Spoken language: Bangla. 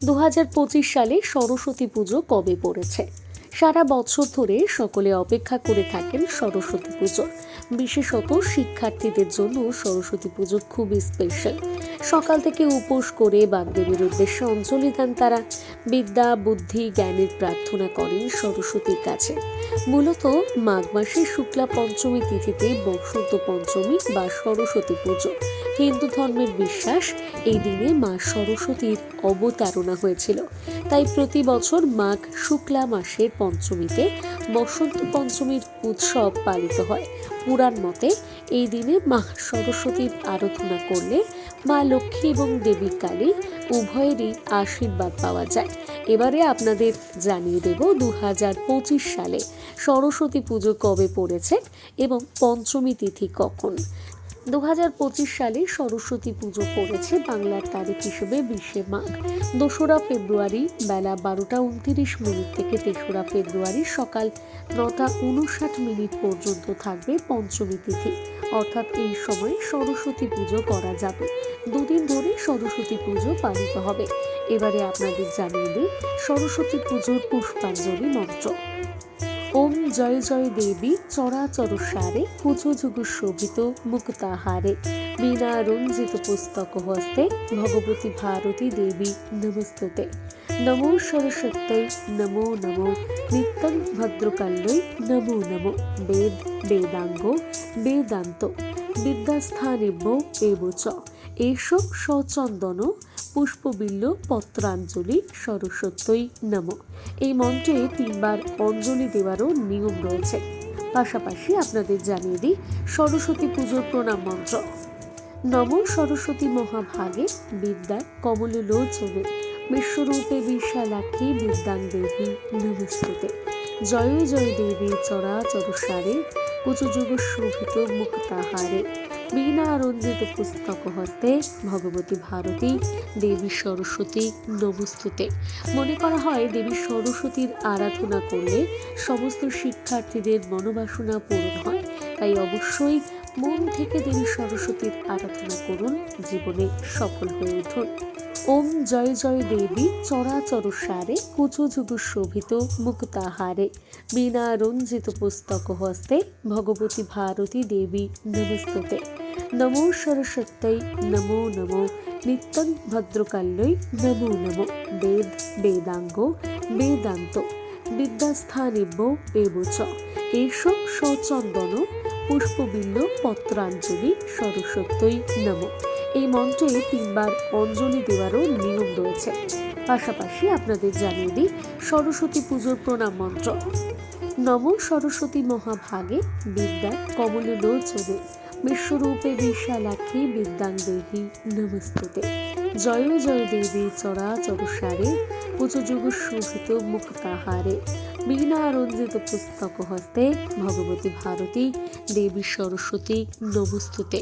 দু হাজার পঁচিশ সালে সরস্বতী পুজো কবে পড়েছে? সারা বছর ধরে সকলে অপেক্ষা করে থাকেন সরস্বতী পুজোর বিশেষত শিক্ষার্থীদের জন্য সরস্বতী পুজো খুবই স্পেশাল সকাল থেকে উপোস করে বাগদেবীর উদ্দেশ্যে অঞ্জলি দেন তারা। বিদ্যা, বুদ্ধি, জ্ঞানের প্রার্থনা করেন সরস্বতীর কাছে। মূলত মাঘ মাসের শুক্লা পঞ্চমী তিথিতে বসন্ত পঞ্চমী বা সরস্বতী পুজো। হিন্দু ধর্মের বিশ্বাস এই দিনে মা সরস্বতীর অবতারণা হয়েছিল। তাই প্রতি বছর মাঘ শুক্লা মাসের পঞ্চমীতে বসন্ত পঞ্চমীর উৎসব পালিত হয়। পুরাণ মতে এই দিনে মা সরস্বতীর আরাধনা করলে মা লক্ষ্মী এবং দেবী কালী উভয়েরই আশীর্বাদ পাওয়া যায়। এবারে আপনাদের জানিয়ে দেব দু হাজার পঁচিশ সালে সরস্বতী পুজো কবে পড়েছে এবং পঞ্চমী তিথি কখন। দু হাজার পঁচিশ সালে সরস্বতী পুজো পড়েছে বাংলার তারিখ হিসেবে বিশে মাঘ। দোসরা ফেব্রুয়ারি বেলা বারোটা উনত্রিশ মিনিট থেকে তেসরা ফেব্রুয়ারি সকাল নটা উনষাট মিনিট পর্যন্ত থাকবে পঞ্চমী তিথি। অর্থাৎ এই সময় সরস্বতী পুজো করা যাবে। দুদিন ধরে সরস্বতী পুজো পালিত হবে। এবারে আপনাদের জানিয়ে দিই, সরস্বতী পুজোর পুষ্পাঞ্জলি মন্ত্র। ওম জয় জয় দেবী চরাচর সারে কুচু যুগ শোভিত মুক্তাহারে। বীণা রঞ্জিত পুস্তক হস্তে ভগবতী ভারতী দেবী নমস্তুতে। নমো সরস্বত্যৈ নমো নমো, নিত্যং ভদ্রকাল্যৈ নমো নমো। বেদ, বেদাঙ্গ, বেদান্ত, বিদ্যাস্থানেভ্য এব চ। এসব সচন্দন পুষ্পবিল্ল পত্রাঞ্জলি সরস্বত্যই নম। এই মন্ত্রে তিনবার অঞ্জলি দেওয়ারও নিয়ম রয়েছে। পাশাপাশি আপনাদের জানিয়ে দিই সরস্বতী পুজোর প্রণাম মন্ত্র। নম সরস্বতী মহাভাগে বিদ্যা কমললোচনে বিশ্বরূপে বিশালাক্ষী বিদ্যাং দেবী নমস্তুতে। জয় জয় দেবী চরাচর সারে কুচযুগ শোভিত মুক্তাহারে। বীণা রঞ্জিত পুস্তক হস্তে ভগবতী ভারতী দেবী সরস্বতী নমস্তুতে। মনে করা হয় দেবী সরস্বতীর আরাধনা করলে সমস্ত শিক্ষার্থীদের মনোবাসনা পূরণ হয়। তাই অবশ্যই মন থেকে দেবী সরস্বতীর আরাধনা করুন, জীবনে সফল হয়ে উঠুন। ওম জয় জয় দেবী, চরাচর সারে, কুচু যুগ শোভিত মুক্তাহারে বীণা রঞ্জিত পুস্তক হস্তে, ভগবতী ভারতী দেবী নমস্তুতে। নমো সরস্বত্যৈ নমো নমো। নিত্যং ভদ্রকাল্যৈ নমো নমো। বেদ, বেদাঙ্গ, বেদান্ত। বিদ্যাস্থানেভ্য এব চ। এইসব সচন্দন, পুষ্পবিল্ল, পত্রাঞ্জলি, সরস্বত্যই নম। এই মন্ত্রে তিনবার অঞ্জলি দেওয়ারও নিয়ম রয়েছে। পাশাপাশি আপনাদের জানিয়ে দিই, সরস্বতী পুজোর প্রণাম মন্ত্র। নম সরস্বতী মহাভাগে বিদ্যা কমললোচনে বিশ্বরূপে বিশালাক্ষী বিদ্যাং দেবী নমস্তুতে। জয় জয় দেবী চরাচর সারে কুচযুগ শোভিত মুক্তাহারে। বীণা রঞ্জিত পুস্তক হস্তে ভগবতী ভারতী, দেবী সরস্বতী নমস্তুতে।